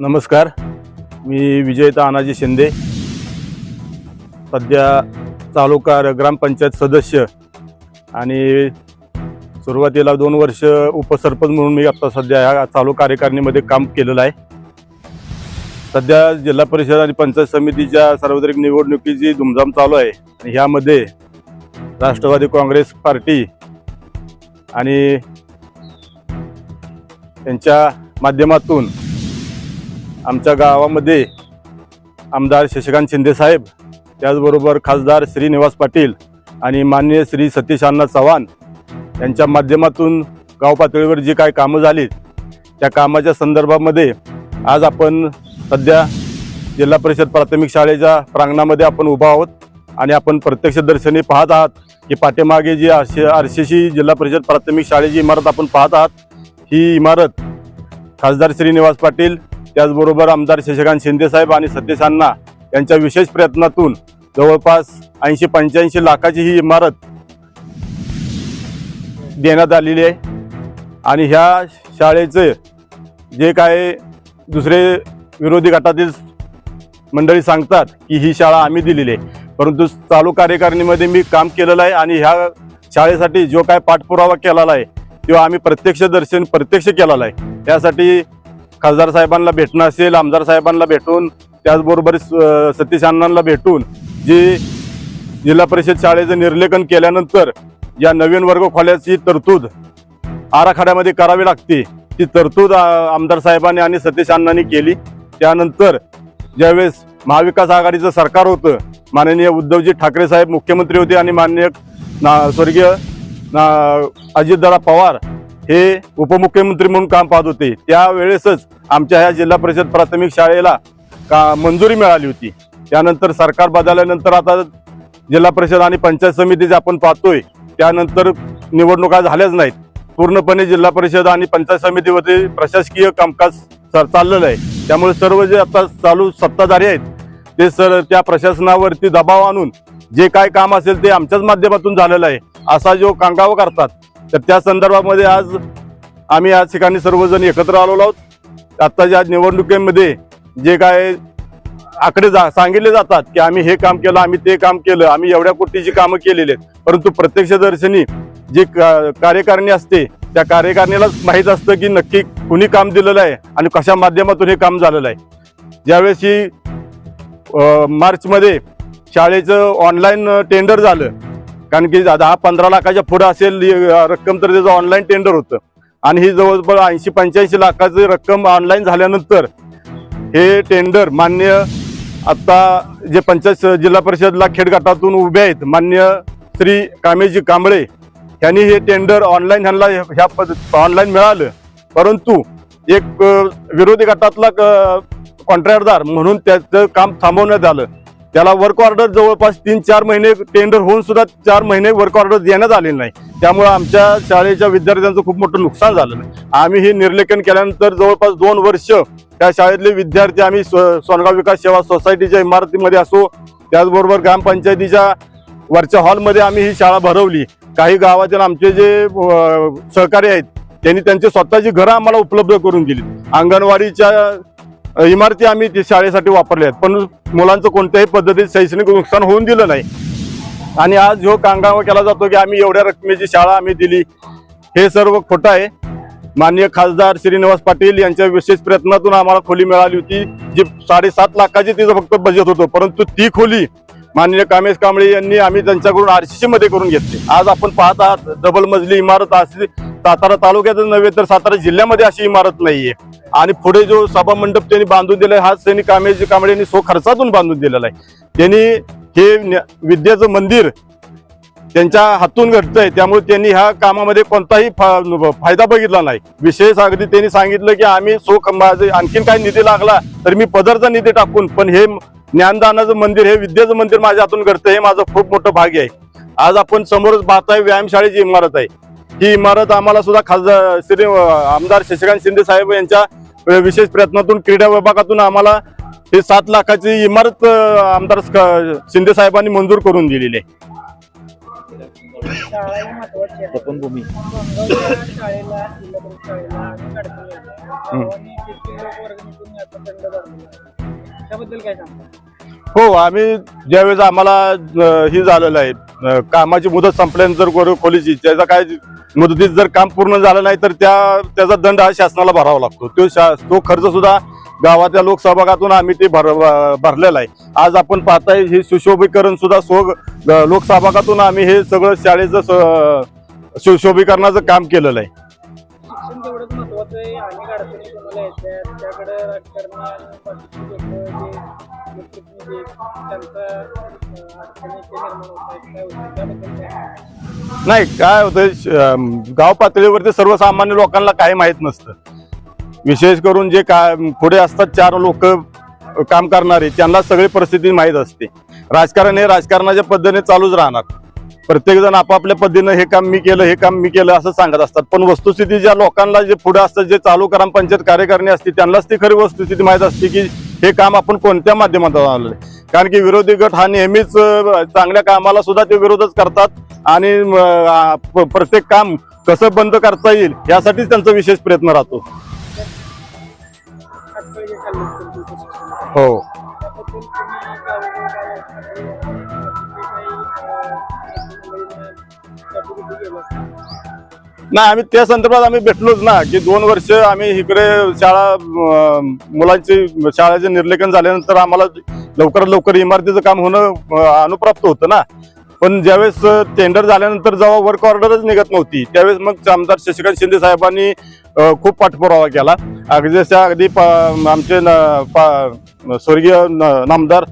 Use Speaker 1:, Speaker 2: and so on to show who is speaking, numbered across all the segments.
Speaker 1: नमस्कार मी विजय तानाजी शिंदे. सध्या तालुका ग्रामपंचायत सदस्य आणि सुरुवातीला दोन वर्ष उपसरपंच म्हणून मी आता सध्या ह्या चालू कार्यकारिणीमध्ये काम केलेलं आहे. सध्या जिल्हा परिषद आणि पंचायत समितीच्या सार्वत्रिक निवडणुकीची धुमधाम चालू आहे. आणि ह्यामध्ये राष्ट्रवादी काँग्रेस पार्टी आणि त्यांच्या माध्यमातून आमच्या गावामध्ये आमदार शशिकांत शिंदेसाहेब त्याचबरोबर खासदार श्रीनिवास पाटील आणि माननीय श्री सतीश अण्णा चव्हाण यांच्या माध्यमातून गाव पातळीवर जी काही कामं झाली त्या कामाच्या संदर्भामध्ये आज आपण सध्या जिल्हा परिषद प्राथमिक शाळेच्या प्रांगणामध्ये आपण उभा आहोत आणि आपण प्रत्यक्षदर्शनी पाहत आहात की पाठीमागे जी आरशे आरशेशी जिल्हा परिषद प्राथमिक शाळेची इमारत आपण पाहत आहात ही इमारत खासदार श्रीनिवास पाटील त्याचबरोबर आमदार शशिकांत शिंदेसाहेब आणि सतीश अण्णा यांच्या विशेष प्रयत्नातून जवळपास ऐंशी पंच्याऐंशी लाखाची ही इमारत देण्यात आलेली आहे. आणि ह्या शाळेचे जे काय दुसरे विरोधी गटातील मंडळी सांगतात की ही शाळा आम्ही दिलेली आहे. परंतु चालू कार्यकारिणीमध्ये मी काम केलेलं आहे आणि ह्या शाळेसाठी जो काय पाठपुरावा केलेला आहे किंवा आम्ही प्रत्यक्ष दर्शन प्रत्यक्ष केलेला आहे. त्यासाठी खासदार साहेबांना भेटणं असेल आमदार साहेबांना भेटून त्याचबरोबर स- सतीश अण्णांना भेटून जी जिल्हा परिषद शाळेचं निर्लेखन केल्यानंतर या नवीन वर्ग खोल्याची तरतूद आराखड्यामध्ये करावी लागते. ती तरतूद आमदार साहेबांनी आणि सतीश अण्णांनी केली. त्यानंतर ज्यावेळेस महाविकास आघाडीचं सरकार होतं माननीय उद्धवजी ठाकरे साहेब मुख्यमंत्री होते आणि माननीय ना स्वर्गीय अजितदादा पवार हे उपमुख्यमंत्री म्हणून काम पाहत होते. त्यावेळेसच आमच्या ह्या जिल्हा परिषद प्राथमिक शाळेला का मंजुरी मिळाली होती. त्यानंतर सरकार बदलल्यानंतर आता जिल्हा परिषद आणि पंचायत समिती जे आपण पाहतोय त्यानंतर निवडणुका झाल्याच नाहीत. पूर्णपणे जिल्हा परिषद आणि पंचायत समितीमध्ये प्रशासकीय कामकाज सर चाललेलं आहे. त्यामुळे सर्व जे आता चालू सत्ताधारी आहेत ते सर त्या प्रशासनावरती दबाव आणून जे काय काम असेल ते आमच्याच माध्यमातून झालेलं आहे असा जो कांगावा करतात तर त्या संदर्भामध्ये आज आम्ही आज ठिकाणी सर्वजण एकत्र आलेलो आहोत. आत्ताच्या निवडणुकीमध्ये जे काय आकडे जा सांगितले जातात की आम्ही हे काम केलं आम्ही ते काम केलं आम्ही एवढ्या कोटीची कामं केलेली आहेत परंतु प्रत्यक्षदर्शनी जी का- कार्यकारिणी असते त्या कार्यकारिणीलाच माहीत असतं की नक्की कुणी काम दिलेलं आहे आणि कशा माध्यमातून हे काम झालेलं आहे. ज्यावेळेस ही मार्चमध्ये शाळेचं ऑनलाईन टेंडर झालं. कारण की दहा पंधरा लाखाच्या पुढं असेल रक्कम तर त्याचं ऑनलाईन टेंडर होतं. आणि ही जवळजवळ ऐंशी पंच्याऐंशी लाखाची रक्कम ऑनलाईन झाल्यानंतर हे टेंडर मान्य आत्ता जे पंचायत जिल्हा परिषदला खेड गटातून उभे आहेत मान्य श्री कामेजी कांबळे यांनी हे टेंडर ऑनलाईन ह्यांना ह्या पद ऑनलाईन मिळालं. परंतु एक विरोधी गटातला कॉन्ट्रॅक्टदार म्हणून त्याचं काम थांबवण्यात आलं. त्याला वर्क ऑर्डर जवळपास तीन चार महिने टेंडर होऊन सुद्धा चार महिने वर्क ऑर्डर देण्यात आले नाही. त्यामुळे आमच्या शाळेच्या विद्यार्थ्यांचं खूप मोठं नुकसान झालं नाही. आम्ही हे निर्लेखन केल्यानंतर जवळपास दोन वर्ष त्या शाळेतले विद्यार्थी आम्ही सोनगाव विकास सेवा सोसायटीच्या इमारतीमध्ये असो त्याचबरोबर ग्रामपंचायतीच्या वरच्या हॉलमध्ये आम्ही ही शाळा भरवली. काही गावातील आमचे जे सहकारी आहेत त्यांनी त्यांचे स्वतःची घरं आम्हाला उपलब्ध करून दिली. अंगणवाडीच्या इमारती आम्ही ती शाळेसाठी वापरल्या आहेत. पण मुलांचं कोणत्याही पद्धतीत शैक्षणिक नुकसान होऊन दिलं नाही. आणि आज जो कांगावा केला जातो की आम्ही एवढ्या रकमेची शाळा आम्ही दिली हे सर्व खोटं आहे. माननीय खासदार श्रीनिवास पाटील यांच्या विशेष प्रयत्नातून आम्हाला खोली मिळाली होती जी साडेसात लाखाची तिचं फक्त बजेट होतं परंतु ती खोली माननीय कामेश कांबळे यांनी आम्ही त्यांच्याकडून आरसीसी मध्ये करून घेतले. आज आपण पाहत आहात डबल मजली इमारत अशी सातारा तालुक्यातच नव्हे तर सातारा जिल्ह्यामध्ये अशी इमारत नाहीये. आणि पुढे जो सभा मंडप त्यांनी बांधून दिला हा त्यांनी कामेश कांबळे यांनी सो खर्चातून बांधून दिलेला आहे. त्यांनी हे न- विद्याचं मंदिर त्यांच्या हातून घडतंय त्यामुळे त्यांनी ह्या कामामध्ये कोणताही फा- फायदा बघितला नाही. विशेष अगदी त्यांनी सांगितलं की आम्ही सो माझे आणखीन काही निधी लागला तर मी पदरचा निधी टाकून पण हे ज्ञानदानाचं मंदिर हे विद्याचं मंदिर माझ्या हातून घडतं हे माझं खूप मोठं भाग्य आहे. आज आपण समोरच पाहताय व्यायामशाळेची इमारत आहे. ही इमारत आम्हाला सुद्धा खासदार श्री आमदार शशिकांत शिंदे साहेब यांच्या विशेष प्रयत्नातून क्रीडा विभागातून आम्हाला हे सात लाखाची इमारत आमदार शिंदे साहेबांनी मंजूर करून दिलेली आहे.
Speaker 2: शाळेला त्याबद्दल काय सांगता?
Speaker 1: हो आम्ही ज्यावेळेस आम्हाला अ, ही झालेलं आहे कामाची मुदत संपल्यानंतर गोर- खोलीची त्याचा काय मुदतीत जर काम पूर्ण झालं नाही तर त्या त्याचा दंड हा शासनाला भरावा लागतो. तो शा तो खर्च सुद्धा गावातल्या लोकसहभागातून आम्ही ते भर भरलेला आहे. आज आपण पाहताय हे सुशोभीकरण सुद्धा सो लोकसहभागातून आम्ही हे सगळं शाळेचं स- सुशोभीकरणाचं काम केलेलं आहे.
Speaker 2: तेवढंच महत्वाचं आहे अनेक अडचणी तुम्हाला येतात त्याकडे राजकारणी आणि लोक जे लोकप्रतिनिधी आहेत, त्यांचा अडचणी ते निर्माण होत आहेत काय होतं त्याबद्दल काय?
Speaker 1: नाही काय होतं गाव पातळीवरती सर्वसामान्य लोकांना काही माहीत नसतं. विशेष करून जे का पुढे असतात चार लोक काम करणारे त्यांना सगळी परिस्थिती माहीत असते. राजकारण हे राजकारणाच्या पद्धतीने चालूच राहणार. प्रत्येकजण आपापल्या पद्धतीनं हे काम मी केलं हे काम मी केलं असं सांगत असतात. पण वस्तुस्थिती ज्या लोकांना जे पुढे असतात जे चालू ग्रामपंचायत कार्यकारिणी असते त्यांनाच ती खरी वस्तुस्थिती माहीत असते की हे काम आपण कोणत्या माध्यमातून आलेलं कारण की विरोधी गट हा नेहमीच चांगल्या कामाला सुद्धा ते विरोधच करतात आणि प्रत्येक काम कसं बंद करता येईल यासाठीच त्यांचा विशेष प्रयत्न राहतो. हो. नाही आम्ही त्या संदर्भात आम्ही भेटलोच ना की दोन वर्ष आम्ही इकडे शाळा मुलांची शाळेचे निर्लेखन झाल्यानंतर आम्हाला लवकरात लवकर इमारतीचं काम होणं अनुप्राप्त होतं ना. पण ज्यावेळेस टेंडर झाल्यानंतर जेव्हा वर्क ऑर्डरच निघत नव्हती त्यावेळेस मग आमदार शशिकांत शिंदे साहेबांनी खूप पाठपुरावा केला. अगदी जशा अगदी आमचे स्वर्गीय आमदार नामदार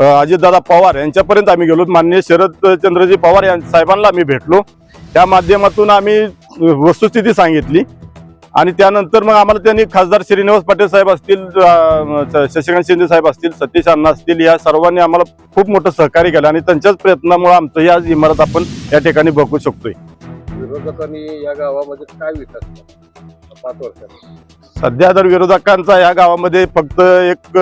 Speaker 1: अजितदादा पवार यांच्यापर्यंत आम्ही गेलो. माननीय शरद चंद्रजी पवार या साहेबांना आम्ही भेटलो. त्या माध्यमातून आम्ही वस्तुस्थिती सांगितली. आणि त्यानंतर मग आम्हाला त्यांनी खासदार श्रीनिवास पाटील साहेब असतील शशिकांत शिंदे साहेब असतील सतीश अण्णा असतील या सर्वांनी आम्हाला खूप मोठं सहकार्य केलं. आणि त्यांच्याच प्रयत्नामुळे आमचं ही आज इमारत आपण या ठिकाणी बघू शकतोय.
Speaker 3: विरोधकांनी या गावामध्ये काय विकास केला? पाच वर्षात
Speaker 1: सध्या तर विरोधकांचा या गावामध्ये फक्त एक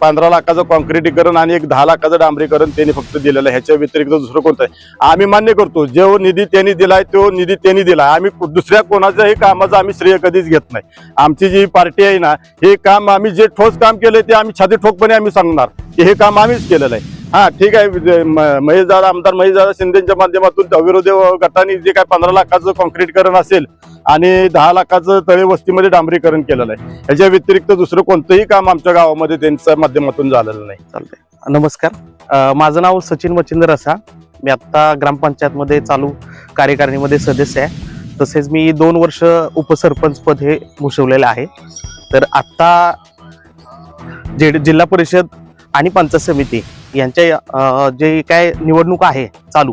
Speaker 1: पंधरा लाखाचं कॉन्क्रिटीकरण आणि एक दहा लाखाचं डांबरीकरण त्यांनी फक्त दिलेलं आहे. ह्याच्या व्यतिरिक्त दुसरं कोणतं आहे? आम्ही मान्य करतो जो निधी त्यांनी दिलाय तो निधी त्यांनी दिलाय. आम्ही दुसऱ्या कोणाच्याही कामाचं आम्ही श्रेय कधीच घेत नाही. आमची जी पार्टी आहे ना हे काम आम्ही जे ठोस काम केलंय ते आम्ही छाती ठोकपणे आम्ही सांगणार. की हे काम आम्हीच केलेलं आहे. हा ठीक आहे. महेश म- आमदार आमदार महेशदादा शिंदेच्या माध्यमातून विरोधी गटाने जे काय पंधरा लाखाचं कॉन्क्रीटकरण असेल आणि दहा लाखाचं तळे वस्तीमध्ये डांबरीकरण केलेलं आहे याच्या व्यतिरिक्त दुसरं कोणतंही काम आमच्या गावामध्ये त्यांच्या माध्यमातून झालेलं नाही.
Speaker 4: चालतंय. नमस्कार. माझं नाव सचिन मच्छिंद्र असा. मी आत्ता ग्रामपंचायतमध्ये चालू कार्यकारिणीमध्ये सदस्य आहे. तसेच मी दोन वर्ष उपसरपंच पद हे भूषवलेलं आहे. तर आत्ता जे जिल्हा परिषद आणि पंचायत समिती यांच्या जे काय निवडणूक आहे चालू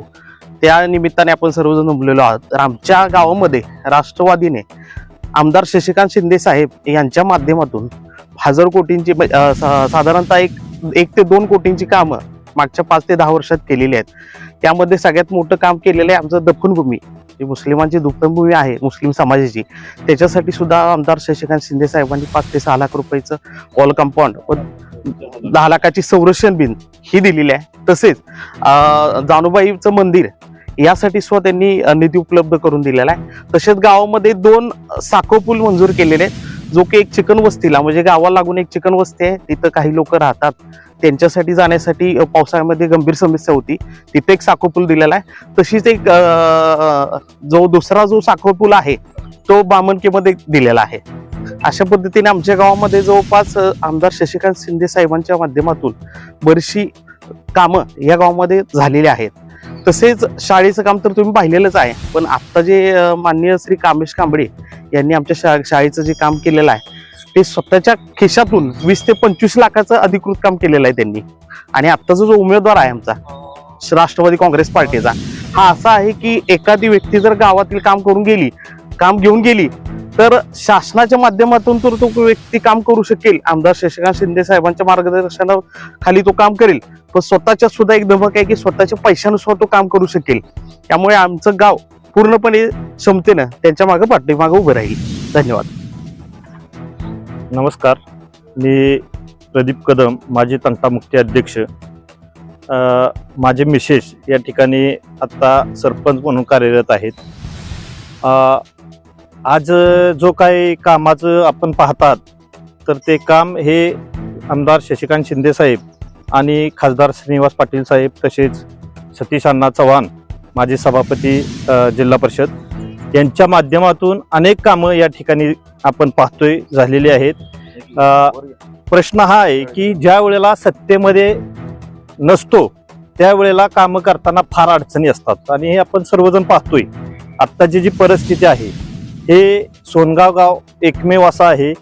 Speaker 4: त्या निमित्ताने आपण सर्वजण जमलेलो आहोत. तर आमच्या गावामध्ये राष्ट्रवादीने आमदार शशिकांत शिंदे साहेब यांच्या माध्यमातून हजार कोटींची साधारणतः एक एक ते दोन कोटींची कामं मागच्या पाच ते दहा वर्षात केलेली आहेत. त्यामध्ये सगळ्यात मोठं काम केलेलं आहे आमचं दफनभूमी जी मुस्लिमांची दफनभूमी आहे मुस्लिम समाजाची. त्याच्यासाठी सुद्धा आमदार शशिकांत शिंदे साहेबांनी पाच ते सहा लाख रुपयाचं वॉल कंपाऊंड व दहा लाखाची संरक्षण बिन ही दिलेली आहे. तसेच जानूबाईचं मंदिर यासाठी सुद्धा त्यांनी निधी उपलब्ध करून दिलेला आहे. तसेच गावामध्ये दोन साखो पूल मंजूर केलेले आहेत. जो की एक चिकन वस्तीला म्हणजे गावाला लागून एक चिकन वस्ती आहे. तिथं काही लोक राहतात. त्यांच्यासाठी जाण्यासाठी पावसाळ्यामध्ये गंभीर समस्या होती. तिथे एक साखो पूल दिलेला आहे. तशीच एक जो दुसरा जो साखो पूल आहे तो बामणकेमध्ये दिलेला आहे. अशा पद्धतीने आमच्या गावामध्ये जवळपास आमदार शशिकांत शिंदे साहेबांच्या माध्यमातून बरीचशी कामं या गावामध्ये झालेली आहेत. तसेच शाळेचं काम तर तुम्ही पाहिलेलंच आहे पण आत्ता जे माननीय श्री कामेश कांबळे यांनी आमच्या शा शाळेचं जे काम केलेलं आहे ते स्वतःच्या खिशातून वीस ते पंचवीस लाखाचं अधिकृत काम केलेलं आहे त्यांनी. आणि आत्ताचा जो उमेदवार आहे आमचा राष्ट्रवादी काँग्रेस पार्टीचा हा असा आहे की एखादी व्यक्ती जर गावातील काम करून गेली काम घेऊन गेली तर शासनाच्या माध्यमातून तर तो व्यक्ती काम करू शकेल. आमदार शशिकांत शिंदे साहेबांच्या मार्गदर्शनाखाली तो काम करेल. पण स्वतःच्या सुद्धा एक धमक आहे की स्वतःच्या पैशानुसार तो काम करू शकेल. त्यामुळे आमचं गाव पूर्णपणे क्षमतेनं त्यांच्या मागे पाठीमागं उभं राहील. धन्यवाद.
Speaker 5: नमस्कार. मी प्रदीप कदम माजी तंटामुक्ती अध्यक्ष. माझे मिसेस या ठिकाणी आत्ता सरपंच म्हणून कार्यरत आहेत. आज जो काही कामाचं आपण पाहतात तर ते काम हे आमदार शशिकांत शिंदे साहेब आणि खासदार श्रीनिवास पाटील साहेब तसेच सतीश अण्णा चव्हाण माजी सभापती जिल्हा परिषद यांच्या माध्यमातून अनेक कामं या ठिकाणी आपण पाहतोय झालेली आहेत. प्रश्न हा आहे की ज्या वेळेला सत्तेमध्ये नसतो त्यावेळेला कामं करताना फार अडचणी असतात. आणि हे आपण सर्वजण पाहतोय. आत्ताची जी परिस्थिती आहे हे सोनगाव गाव एकमेव असं आहे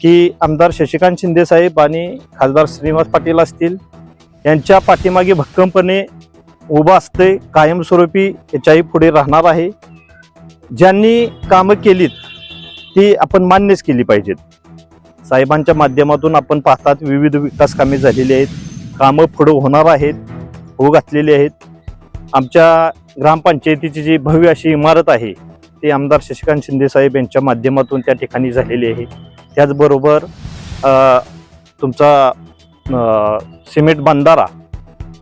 Speaker 5: की आमदार शशिकांत शिंदे साहेब आणि खासदार श्रीनिवास पाटील असतील. यांच्या पाठीमागे भक्कमपणे उभा असते कायमस्वरूपी याच्याही पुढे राहणार आहे. ज्यांनी कामं केलीत ती आपण मान्यच केली पाहिजेत. साहेबांच्या माध्यमातून आपण पाहतात विविध विकास कामे झालेली आहेत. कामं पुढं होणार आहेत होऊ घातलेली आहेत. आमच्या ग्रामपंचायतीची जी भव्य अशी इमारत आहे ते आमदार शशिकांत शिंदे साहेब यांच्या माध्यमातून त्या ठिकाणी झालेली आहे. त्याचबरोबर तुमचा सिमेंट बंधारा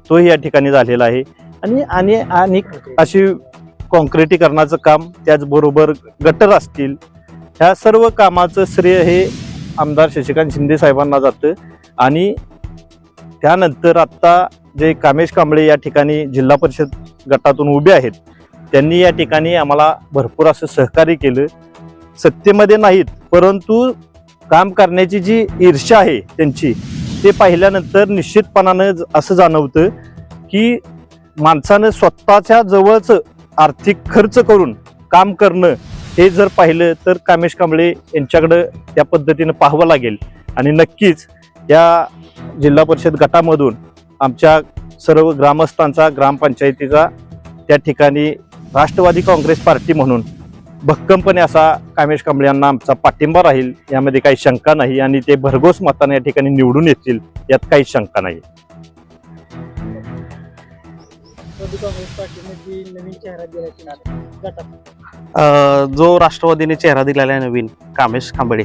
Speaker 5: तोही या ठिकाणी झालेला आहे. आणि आणि आणि अशी कॉन्क्रिटीकरणाचं काम त्याचबरोबर गटर असतील ह्या सर्व कामाचं श्रेय हे आमदार शशिकांत शिंदे साहेबांना जातं. आणि त्यानंतर आत्ता जे कामेश कांबळे या ठिकाणी जिल्हा परिषद गटातून उभे आहेत त्यांनी या ठिकाणी आम्हाला भरपूर असं सहकार्य केलं. सत्तेमध्ये नाहीत परंतु काम करण्याची जी ईर्षा आहे त्यांची ते पाहिल्यानंतर निश्चितपणानं ज- असं जाणवतं की माणसानं स्वतःच्या जवळच आर्थिक खर्च करून काम करणं हे जर पाहिलं तर कामेश कांबळे यांच्याकडं त्या पद्धतीनं पाहावं लागेल. आणि नक्कीच या जिल्हा परिषद गटामधून आमच्या सर्व ग्रामस्थांचा ग्रामपंचायतीचा त्या ठिकाणी राष्ट्रवादी काँग्रेस पार्टी म्हणून भक्कमपणे असा कामेश कांबळे यांना आमचा पाठिंबा राहील यामध्ये काही शंका नाही आणि ते भरघोस मताने या ठिकाणी निवडून येतील यात काही शंका नाही.
Speaker 2: राष्ट्रवादी काँग्रेस पार्टीने जी नवीन चेहरा दिला की गटात.
Speaker 4: अ, जो राष्ट्रवादीने चेहरा दिलेला आहे नवीन कामेश खांबळे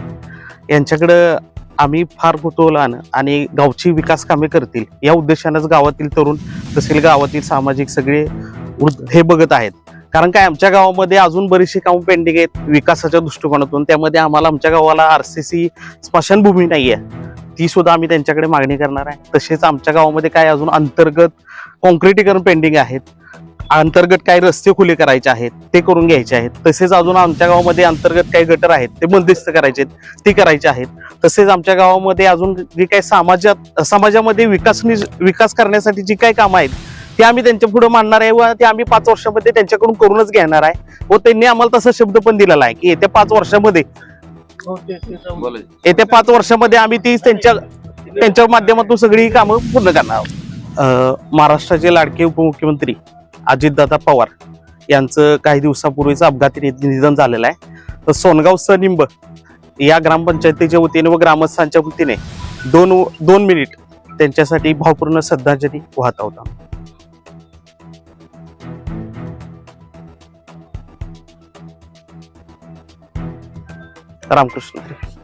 Speaker 4: यांच्याकडं आम्ही फार कुतूहलान आणि गावची विकास कामे करतील या उद्देशानेच गावातील तरुण तसेच गावातील सामाजिक सगळे वृद्ध हे बघत आहेत. कारण काय आमच्या गावामध्ये अजून बरीचशी कामं पेंडिंग आहेत विकासाच्या दृष्टिकोनातून. त्यामध्ये आम्हाला आमच्या गावाला आर सी सी स्मशानभूमी नाही आहे ती सुद्धा आम्ही त्यांच्याकडे मागणी करणार आहे. तसेच आमच्या गावामध्ये काय अजून अंतर्गत कॉन्क्रिटीकरण पेंडिंग आहेत. अंतर्गत काही रस्ते खुले करायचे आहेत ते करून घ्यायचे आहेत. तसेच अजून आमच्या गावामध्ये अंतर्गत काही गटर आहेत ते बंदिस्त करायचे आहेत ते करायचे आहेत. तसेच आमच्या गावामध्ये अजून जी काही समाजात समाजामध्ये विकास विकास करण्यासाठी जी काही कामं आहेत ते आम्ही त्यांच्या पुढे मांडणार आहे व ते आम्ही पाच वर्षामध्ये त्यांच्याकडून करूनच घेणार आहे. व त्यांनी आम्हाला तसा शब्द पण दिलेला आहे की येत्या पाच वर्षामध्ये येत्या पाच वर्षामध्ये आम्ही ती त्यांच्या त्यांच्या माध्यमातून सगळी कामं पूर्ण करणार आहोत. महाराष्ट्राचे लाडके उपमुख्यमंत्री अजितदादा पवार यांचं काही दिवसापूर्वीच अपघाती निधन झालेलं आहे. तर सोनगाव सनिंब या ग्रामपंचायतीच्या वतीने व ग्रामस्थांच्या वतीने दोन दोन मिनिट त्यांच्यासाठी भावपूर्ण श्रद्धांजली वाहत आहोत रामकृष्ण हरी.